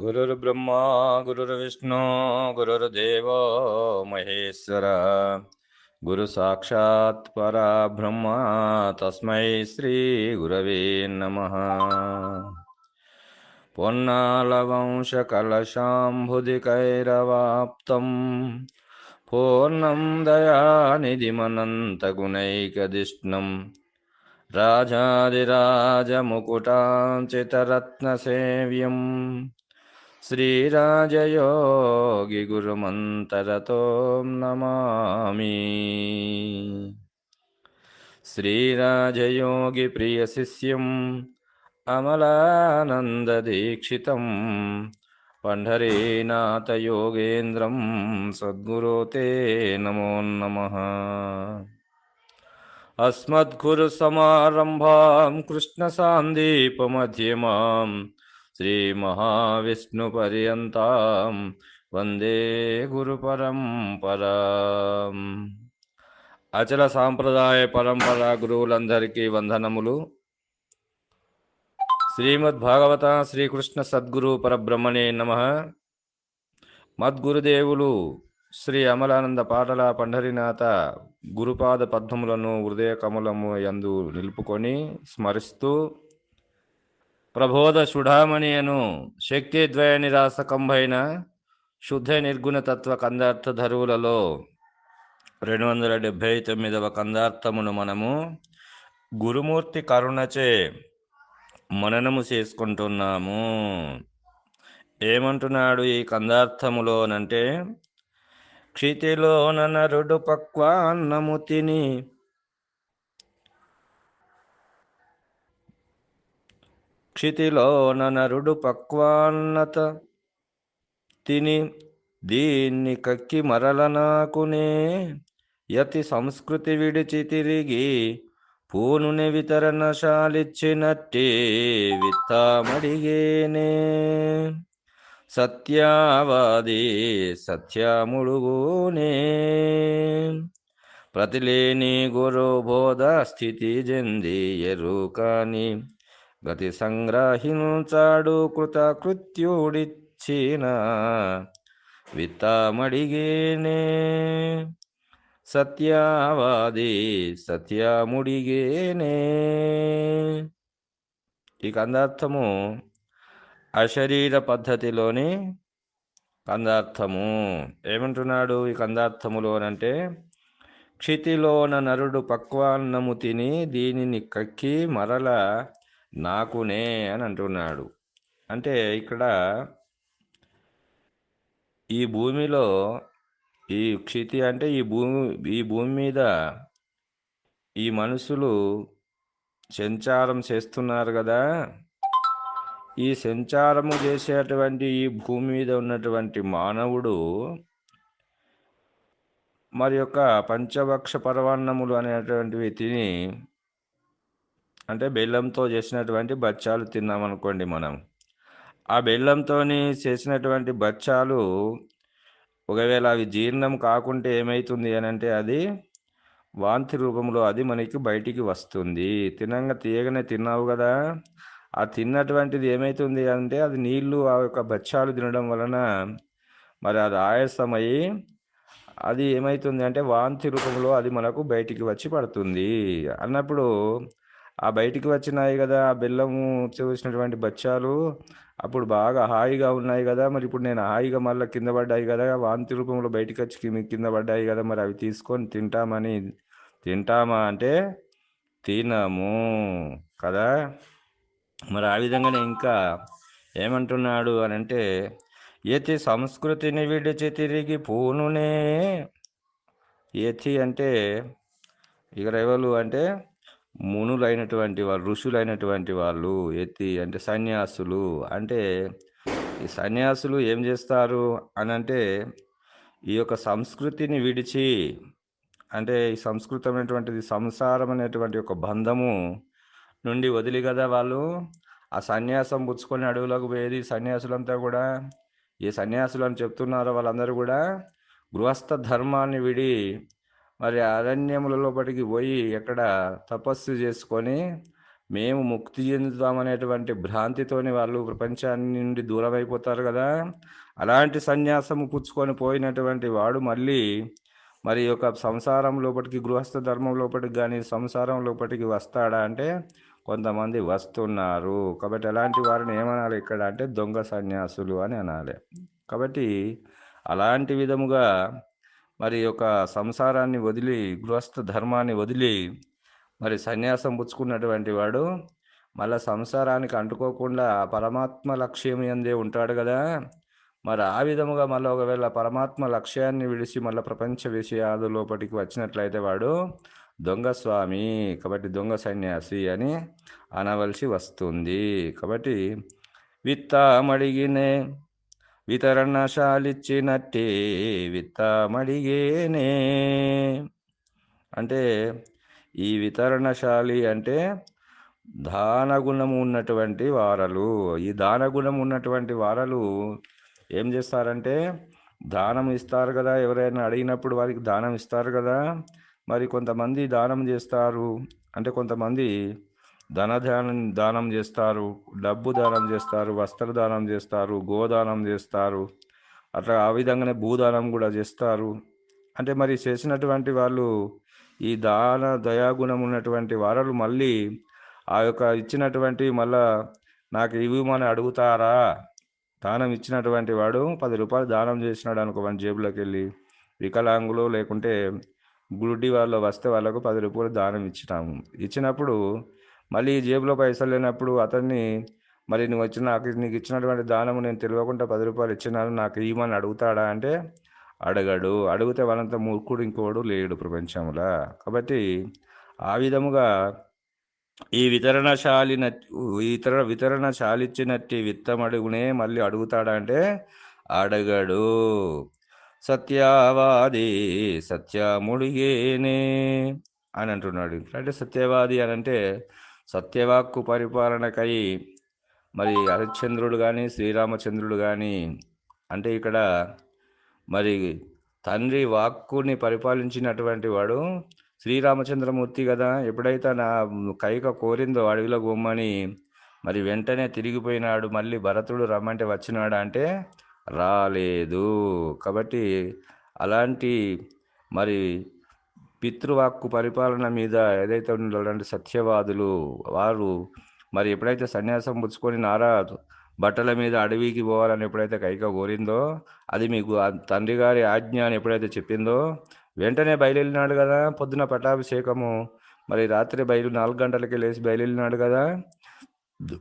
गुरुर्ब्रह्मा गुरुर्विष्णु गुरुर्देव महेश्वर गुरुसाक्षात् परा ब्रह्म तस्मै श्रीगुरवे नमः पुन्नालवंशकलशाम्भुधिकैरवाप्तम् पूर्णं दयानिधिमनन्तगुणैकदिष्णम् राजाधिराजमुकुटाञ्चितरत्नसेव्यम् श्रीराजयोगीगुरुमन्तरतों नमामि। श्रीराजयोगिप्रियशिष्यम् अमलानन्ददीक्षितं पण्ढरीनाथयोगेन्द्रं सद्गुरो ते नमो नमः। अस्मद्गुरुसमारम्भां कृष्णसान्दीपमध्यमाम् श्रीमहाविष्णुपर्यन्तां వందే గురు పరంపరాం అచల సాంప్రదాయ పరంపర గురువులందరికీ వందనములు శ్రీమద్ భాగవత శ్రీకృష్ణ సద్గురు పరబ్రహ్మణే నమ మద్గురుదేవులు శ్రీ అమలానంద పాటల పండరినాథ గురుపాద పద్మములను హృదయ కమలము యందు నిలుపుకొని స్మరిస్తూ ప్రబోధ సుఢామణి అను శక్తి ద్వయ నిరాసకంభైన శుద్ధ నిర్గుణ తత్వ కందార్థ ధరువులలో రెండు వందల డెబ్భై తొమ్మిదవ కందార్థమును మనము గురుమూర్తి కరుణచే మననము చేసుకుంటున్నాము. ఏమంటున్నాడు ఈ కందార్థములోనంటే క్షితిలోన నరుడు పక్వాన్నము తిని క్షితిలోన నరుడు పక్వాన్నత. తిని దీన్ని కక్కి మరల నాకునే యతి సంస్కృతి విడిచి తిరిగి పూనుని వితరణశాలిచ్చినట్టే విత్తామడిగేనే. సత్యావాది సత్యముడుగునే. ప్రతిలేని గురు బోధ స్థితి చెంది ఎరుకాని గతి సంగ్రహించాడు కృతకృత్యుడిచ్చిన విత్తమడిగేనే. సత్యవాది సత్యముడిగేనే. ఈ కందార్థము అశరీర పద్ధతిలోని కందార్థము ఏమంటున్నాడు ఈ కందార్థములోనంటే క్షితిలోన నరుడు పక్వాన్నము తిని దీనిని కక్కి మరల నాకునే అని అంటున్నాడు. అంటే ఇక్కడ ఈ భూమిలో ఈ క్షితి అంటే ఈ భూమి ఈ భూమి మీద ఈ మనుషులు సంచారం చేస్తున్నారు కదా. ఈ సంచారము చేసేటువంటి ఈ భూమి మీద ఉన్నటువంటి మానవుడు మరి యొక్క పంచభక్ష పరవాన్నములు అనేటువంటివి తిని అంటే బెల్లంతో చేసినటువంటి బచ్చాలు తిన్నామనుకోండి మనం. ఆ బెల్లంతో చేసినటువంటి బచ్చాలు ఒకవేళ అవి జీర్ణం కాకుంటే ఏమవుతుంది అని అంటే అది వాంతి రూపంలో అది మనకి బయటికి వస్తుంది. తినంగా తీయగానే తిన్నావు కదా ఆ తిన్నటువంటిది ఏమవుతుంది అంటే అది నీళ్ళు ఆ యొక్క బచ్చాలు తినడం వలన మరి అది ఆయాసమయ్యి అది ఏమవుతుంది అంటే వాంతి రూపంలో అది మనకు బయటికి వచ్చి పడుతుంది. అన్నప్పుడు ఆ బయటికి వచ్చినాయి కదా ఆ బెల్లము చూసినటువంటి బచ్చాలు. అప్పుడు బాగా హాయిగా ఉన్నాయి కదా మరి ఇప్పుడు నేను హాయిగా మళ్ళీ కింద పడ్డాయి కదా వాంతి రూపంలో బయటికి వచ్చి కింద పడ్డాయి కదా మరి అవి తీసుకొని తింటామని తింటామా అంటే తినము కదా. మరి ఆ విధంగానే ఇంకా ఏమంటున్నాడు అని అంటే ఏతి సంస్కృతిని విడిచి తిరిగి పూనునే. ఏతి అంటే ఇక ఎవరు అంటే మునులైనటువంటి వాళ్ళు ఋషులైనటువంటి వాళ్ళు ఎత్తి అంటే సన్యాసులు అంటే ఈ సన్యాసులు ఏం చేస్తారు అని అంటే ఈ యొక్క సంస్కృతిని విడిచి అంటే ఈ సంస్కృతమైనటువంటిది సంసారం అనేటువంటి ఒక బంధము నుండి వదిలి కదా వాళ్ళు. ఆ సన్యాసం పుచ్చుకొని అడవులకు పోయేది సన్యాసులంతా కూడా. ఈ సన్యాసులు అని చెప్తున్నారో వాళ్ళందరూ కూడా గృహస్థ ధర్మాన్ని విడి మరి అరణ్యములలో లోపలికి పోయి ఎక్కడ తపస్సు చేసుకొని మేము ముక్తి చెందుతామనేటువంటి భ్రాంతితోని వాళ్ళు ప్రపంచాన్ని నుండి దూరం అయిపోతారు కదా. అలాంటి సన్యాసము పుచ్చుకొని పోయినటువంటి వాడు మళ్ళీ మరి యొక్క సంసారం లోపలికి గృహస్థ ధర్మం లోపలికి కానీ సంసారం లోపలికి వస్తాడా అంటే కొంతమంది వస్తున్నారు. కాబట్టి అలాంటి వారిని ఏమనాలి ఇక్కడ అంటే దొంగ సన్యాసులు అని అనాలి. కాబట్టి అలాంటి విధముగా మరి యొక్క సంసారాన్ని వదిలి గృహస్థ ధర్మాన్ని వదిలి మరి సన్యాసం పుచ్చుకున్నటువంటి వాడు మళ్ళా సంసారానికి అంటుకోకుండా పరమాత్మ లక్ష్యం ఎందే ఉంటాడు కదా. మరి ఆ విధముగా మళ్ళీ ఒకవేళ పరమాత్మ లక్ష్యాన్ని విడిచి మళ్ళీ ప్రపంచ విషయాలు లోపలికి వచ్చినట్లయితే వాడు దొంగ స్వామి కాబట్టి దొంగ సన్యాసి అని అనవలసి వస్తుంది. కాబట్టి విత్తమడిగినే వితరణశాలిచ్చినట్టే విత్తమడిగేనే. అంటే ఈ వితరణశాలి అంటే దానగుణము ఉన్నటువంటి వారలు. ఈ దానగుణం ఉన్నటువంటి వారలు ఏం చేస్తారంటే దానం ఇస్తారు కదా. ఎవరైనా అడిగినప్పుడు వారికి దానం ఇస్తారు కదా. మరి కొంతమంది దానం చేస్తారు. అంటే కొంతమంది ధనదానం దానం చేస్తారు డబ్బు దానం చేస్తారు వస్త్ర దానం చేస్తారు గోదానం చేస్తారు అట్లా ఆ విధంగానే భూదానం కూడా చేస్తారు. అంటే మరి చేసినటువంటి వాళ్ళు ఈ దాన దయాగుణం ఉన్నటువంటి వారలు మళ్ళీ ఆ యొక్క ఇచ్చినటువంటి మళ్ళా నాకు ఇవ్వమని అడుగుతారా? దానం ఇచ్చినటువంటి వాడు పది రూపాయలు దానం చేసినాడు అనుకో మన జేబులోకి వెళ్ళి వికలాంగులు లేకుంటే గుడ్డి వాళ్ళు వస్తే వాళ్ళకు పది రూపాయలు దానం ఇచ్చినాము. ఇచ్చినప్పుడు మళ్ళీ జేబులో పైసలు లేనప్పుడు అతన్ని మరి నువ్వు వచ్చిన నాకు నీకు ఇచ్చినటువంటి దానము నేను తెలియకుండా పది రూపాయలు ఇచ్చినాను నాకు ఇవ్వమని అడుగుతాడా? అంటే అడగడు. అడిగితే వాళ్ళంత మూర్ఖుడు ఇంకోడు లేడు ప్రపంచంలో. కాబట్టి ఆ విధముగా ఈ వితరణశాలిన ఇతర వితరణశాలిచ్చినట్టి విత్తమడుగునే మళ్ళీ అడుగుతాడా అంటే అడగడు. సత్యవాది సత్యముడిగేనే అని అంటున్నాడు. అంటే సత్యవాది అని అంటే సత్యవాక్కు పరిపాలనకై మరి హరిశ్చంద్రుడు కానీ శ్రీరామచంద్రుడు కానీ అంటే ఇక్కడ మరి తండ్రి వాక్కుని పరిపాలించినటువంటి వాడు శ్రీరామచంద్రమూర్తి కదా. ఎప్పుడైతే నా కైక కోరిందో అడవిలో గొమ్మని మరి వెంటనే తిరిగిపోయినాడు. మళ్ళీ భరతుడు రమ్మంటే వచ్చినాడా అంటే రాలేదు. కాబట్టి అలాంటి మరి పితృవాక్కు పరిపాలన మీద ఏదైతే ఉండాలంటే సత్యవాదులు వారు మరి ఎప్పుడైతే సన్యాసం పుచ్చుకొని నారా బట్టల మీద అడవికి పోవాలని ఎప్పుడైతే కైక కోరిందో అది మీకు తండ్రి గారి ఆజ్ఞ అని ఎప్పుడైతే చెప్పిందో వెంటనే బయలుదేరినాడు కదా పొద్దున పటాభిషేకము మరి రాత్రి బయలు నాలుగు గంటలకి లేచి బయలుదేరినాడు కదా.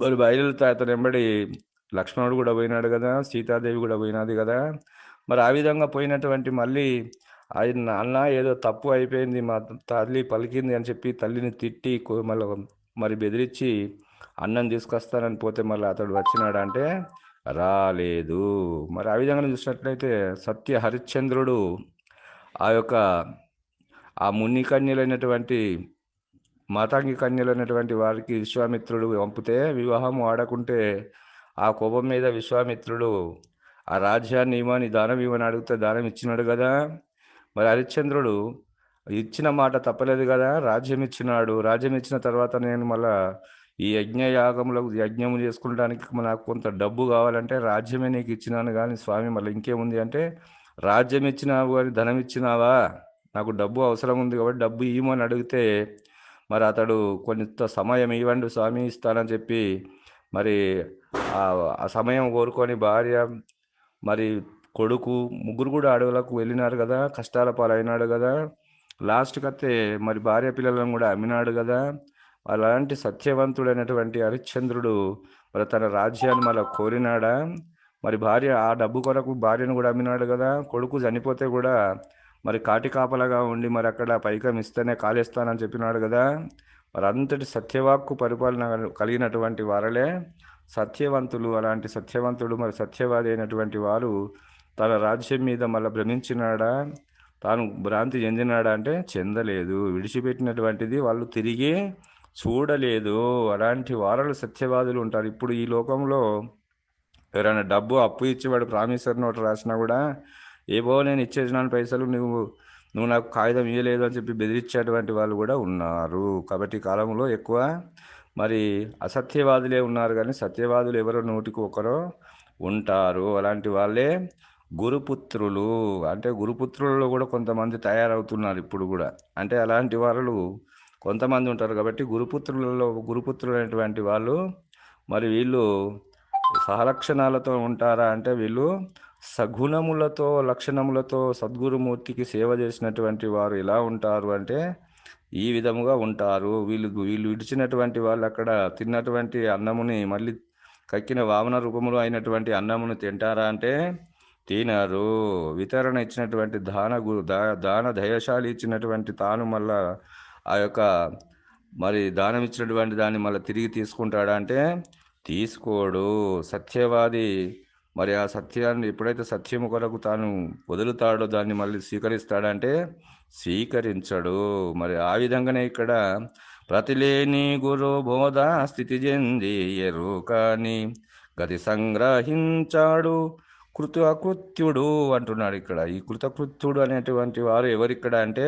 మరి బయలుదేరితే అతను వెంబడి లక్ష్మణుడు కూడా పోయినాడు కదా సీతాదేవి కూడా పోయినది కదా. మరి ఆ విధంగా పోయినటువంటి మళ్ళీ అది నాన్న ఏదో తప్పు అయిపోయింది మా తల్లి పలికింది అని చెప్పి తల్లిని తిట్టి మళ్ళీ మరి బెదిరించి అన్నం తీసుకొస్తానని పోతే మళ్ళీ అతడు వచ్చినాడు అంటే రాలేదు. మరి ఆ విధంగా చూసినట్లయితే సత్య హరిశ్చంద్రుడు ఆ యొక్క ఆ ముని కన్యలైనటువంటి మాతాంగి కన్యలైనటువంటి వారికి విశ్వామిత్రుడు పంపితే వివాహం ఆడకుంటే ఆ కోపం మీద విశ్వామిత్రుడు ఆ రాజ్యాన్ని ఇవ్వని దానం ఇవ్వని అడిగితే దానం ఇచ్చినాడు కదా. మరి హరిశ్చంద్రుడు ఇచ్చిన మాట తప్పలేదు కదా రాజ్యం ఇచ్చినాడు రాజ్యం ఇచ్చిన తర్వాత నేను మళ్ళా ఈ యజ్ఞ యాగంలో యజ్ఞము చేసుకుంటానికి నాకు కొంత డబ్బు కావాలంటే రాజ్యమే నీకు ఇచ్చినాను కానీ స్వామి మళ్ళీ ఇంకేముంది అంటే రాజ్యం ఇచ్చినావు అని ధనం ఇచ్చినావా నాకు డబ్బు అవసరం ఉంది కాబట్టి డబ్బు ఇవ్వమని అడిగితే మరి అతడు కొంత సమయం ఇవ్వండి స్వామి ఇస్తానని చెప్పి మరి ఆ సమయం కోరుకొని భార్య మరి కొడుకు ముగ్గురు కూడా అడవులకు వెళ్ళినారు కదా కష్టాల పాలైనాడు కదా. లాస్ట్కి అయితే మరి భార్య పిల్లలను కూడా అమ్మినాడు కదా. అలాంటి సత్యవంతుడైనటువంటి హరిశ్చంద్రుడు మరి తన రాజ్యాన్ని మళ్ళీ కోరినాడా? మరి భార్య ఆ డబ్బు కొరకు భార్యను కూడా అమ్మినాడు కదా. కొడుకు చనిపోతే కూడా మరి కాటి కాపలాగా ఉండి మరి అక్కడ పైకం ఇస్తేనే కాలేస్తానని చెప్పినాడు కదా. మరి అంతటి సత్యవాక్కు పరిపాలన కలిగినటువంటి వారలే. సత్యవంతులు అలాంటి సత్యవంతుడు మరి సత్యవాది అయినటువంటి వారు తన రాజ్యం మీద మళ్ళీ భ్రమించినాడా? తాను భ్రాంతి చెందినాడా అంటే చెందలేదు. విడిచిపెట్టినటువంటిది వాళ్ళు తిరిగి చూడలేదు. అలాంటి వారలు సత్యవాదులు ఉంటారు. ఇప్పుడు ఈ లోకంలో ఎవరైనా డబ్బు అప్పు ఇచ్చి వాడు ప్రామిసర్ నోట్ రాసినా కూడా ఏవో నేను ఇచ్చేసినాను పైసలు నువ్వు నువ్వు నాకు కాగితం ఇవ్వలేదు అని చెప్పి బెదిరించేటువంటి వాళ్ళు కూడా ఉన్నారు. కాబట్టి కాలంలో ఎక్కువ మరి అసత్యవాదులే ఉన్నారు. కానీ సత్యవాదులు ఎవరో నూటికి ఒకరో ఉంటారు. అలాంటి వాళ్ళే గురుపుత్రులు అంటే గురుపుత్రులలో కూడా కొంతమంది తయారవుతున్నారు ఇప్పుడు కూడా. అంటే అలాంటి వాళ్ళు కొంతమంది ఉంటారు కాబట్టి గురుపుత్రులలో గురుపుత్రులు అనేటువంటి వాళ్ళు మరి వీళ్ళు సహలక్షణాలతో ఉంటారా అంటే వీళ్ళు సగుణములతో లక్షణములతో సద్గురుమూర్తికి సేవ చేసినటువంటి వారు ఎలా ఉంటారు అంటే ఈ విధముగా ఉంటారు. వీళ్ళు వీళ్ళు విడిచినటువంటి వాళ్ళు అక్కడ తిన్నటువంటి అన్నముని మళ్ళీ కక్కిన వామన రూపములు అయినటువంటి అన్నమును తింటారా అంటే తినరు. వితరణ ఇచ్చినటువంటి దాన గు దాన దయశాలి ఇచ్చినటువంటి తాను మళ్ళా ఆ యొక్క మరి దానం ఇచ్చినటువంటి దాన్ని మళ్ళీ తిరిగి తీసుకుంటాడా అంటే తీసుకోడు. సత్యవాది మరి ఆ సత్యాన్ని ఎప్పుడైతే సత్యము కొరకు తాను వదులుతాడో దాన్ని మళ్ళీ స్వీకరిస్తాడంటే స్వీకరించడు. మరి ఆ విధంగానే ఇక్కడ ప్రతిలేని గురు బోధ స్థితి చెంది ఎరుకని గతి సంగ్రహించాడు. కృతకృత్యుడు అంటున్నాడు ఇక్కడ. ఈ కృతకృత్యుడు అనేటువంటి వారు ఎవరిక్కడ అంటే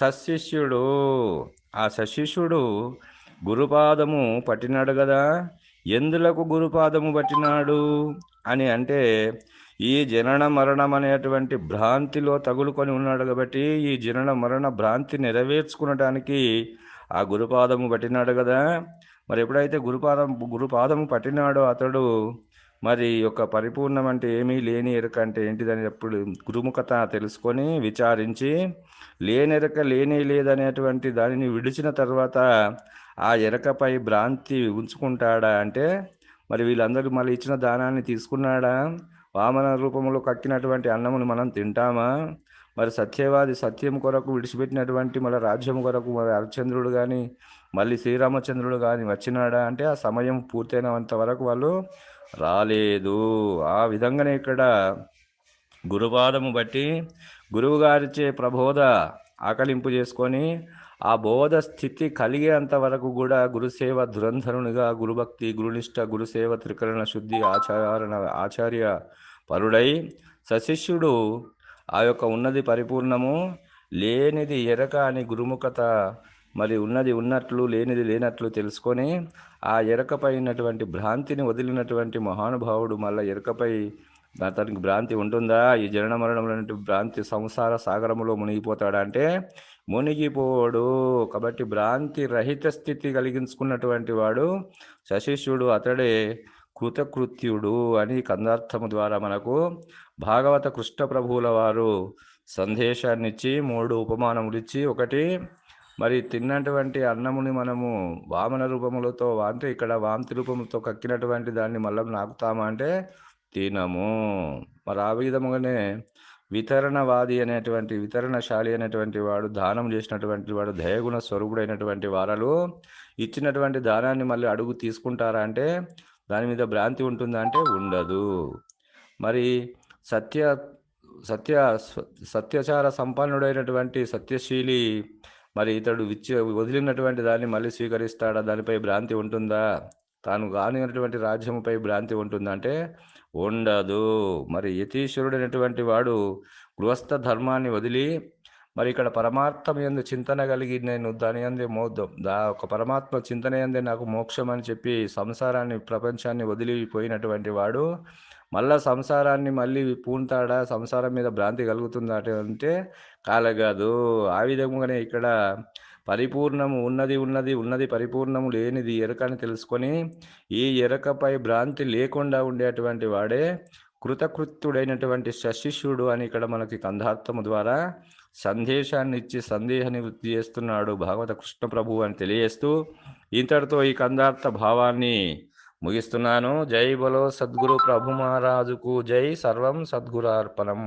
సశిష్యుడు. ఆ సశిష్యుడు గురుపాదము పట్టినాడు కదా. ఎందులకు గురుపాదము పట్టినాడు అని అంటే ఈ జనన మరణం అనేటువంటి భ్రాంతిలో తగులుకొని ఉన్నాడు కాబట్టి ఈ జనన మరణ భ్రాంతి నెరవేర్చుకునడానికి ఆ గురుపాదము పట్టినాడు కదా. మరి ఎప్పుడైతే గురుపాదం గురుపాదము పట్టినాడో అతడు మరి యొక్క పరిపూర్ణం అంటే ఏమీ లేని ఎరుక అంటే ఏంటిదని ఎప్పుడు గురుముఖత తెలుసుకొని విచారించి లేని లేనెరక లేనే లేదనేటువంటి దానిని విడిచిన తర్వాత ఆ ఎరకపై భ్రాంతి ఉంచుకుంటాడా? అంటే మరి వీళ్ళందరూ మళ్ళీ ఇచ్చిన దానాన్ని తీసుకున్నాడా? వామన రూపంలో కక్కినటువంటి అన్నమును మనం తింటామా? మరి సత్యవాది సత్యం కొరకు విడిచిపెట్టినటువంటి మళ్ళీ రాజ్యం కొరకు మరి హరిచంద్రుడు కానీ మళ్ళీ శ్రీరామచంద్రుడు కానీ వచ్చినాడా? అంటే ఆ సమయం పూర్తయినంత వరకు వాళ్ళు రాలేదు. ఆ విధంగానే ఇక్కడ గురుపాదము బట్టి గురువుగారిచే ప్రబోధ ఆకలింపు చేసుకొని ఆ బోధ స్థితి కలిగేంత వరకు కూడా గురుసేవ దురంధరునిగా గురుభక్తి గురునిష్ట గురుసేవ త్రికరణ శుద్ధి ఆచారణ ఆచార్య పరుడై సశిష్యుడు ఆ యొక్క ఉన్నది పరిపూర్ణము లేనిది ఎరక అని గురుముఖత మరి ఉన్నది ఉన్నట్లు లేనిది లేనట్లు తెలుసుకొని ఆ ఎరకపై ఉన్నటువంటి భ్రాంతిని వదిలినటువంటి మహానుభావుడు మళ్ళీ ఎరకపై అతనికి భ్రాంతి ఉంటుందా? ఈ జనన మరణంలో భ్రాంతి సంసార సాగరములో మునిగిపోతాడా అంటే మునిగిపోడు. కాబట్టి భ్రాంతి రహిత స్థితి కలిగించుకున్నటువంటి వాడు శశిష్యుడు అతడే కృతకృత్యుడు అని కందార్థము ద్వారా మనకు భాగవత కృష్ణ ప్రభువుల వారు సందేశాన్నిచ్చి మూడు ఉపమానములు ఇచ్చి ఒకటి మరి తిన్నటువంటి అన్నముని మనము వామన రూపములతో అంటే ఇక్కడ వాంతి రూపములతో కక్కినటువంటి దాన్ని మళ్ళీ నాకుతామా అంటే తినము. మరి ఆ విధముగానే వితరణవాది అనేటువంటి వితరణశాలి అనేటువంటి వాడు దానం చేసినటువంటి వాడు దయగుణ స్వరూపుడైనటువంటి వారలు ఇచ్చినటువంటి దానాన్ని మళ్ళీ అడుగు తీసుకుంటారా అంటే దాని మీద భ్రాంతి ఉంటుందా అంటే ఉండదు. మరి సత్య సత్య సత్యచార సంపన్నుడైనటువంటి సత్యశీలి మరి ఇతడు విచ్చి వదిలినటువంటి దాన్ని మళ్ళీ స్వీకరిస్తాడా? దానిపై భ్రాంతి ఉంటుందా? తాను కానినటువంటి రాజ్యముపై భ్రాంతి ఉంటుందా? అంటే ఉండదు. మరి యతీశ్వరుడైనటువంటి వాడు గృహస్థ ధర్మాన్ని వదిలి మరి ఇక్కడ పరమాత్మ ఎందు చింతన కలిగి నేను దాని అందే మోద్దాం. దా ఒక పరమాత్మ చింతన ఎందే నాకు మోక్షం అని చెప్పి సంసారాన్ని ప్రపంచాన్ని వదిలిపోయినటువంటి వాడు మళ్ళా సంసారాన్ని మళ్ళీ పూంతాడా? సంసారం మీద భ్రాంతి కలుగుతుందా? అంటే కాలగాదు. ఆ విధంగానే ఇక్కడ పరిపూర్ణము ఉన్నది ఉన్నది ఉన్నది పరిపూర్ణము లేనిది ఎరకని తెలుసుకొని ఈ ఎరకపై భ్రాంతి లేకుండా ఉండేటువంటి వాడే కృతకృత్యుడైనటువంటి శశిష్యుడు అని ఇక్కడ మనకి కంధార్థము ద్వారా సందేశాన్ని ఇచ్చి సందేహ నివృత్తి చేస్తున్నాడు భాగవత కృష్ణ ప్రభు అని తెలియజేస్తూ ఇంతటితో ఈ కందార్థ భావాన్ని ముగిస్తున్నాను. జై బలో సద్గురు ప్రభు మహారాజుకు జై. సర్వం సద్గురార్పణం.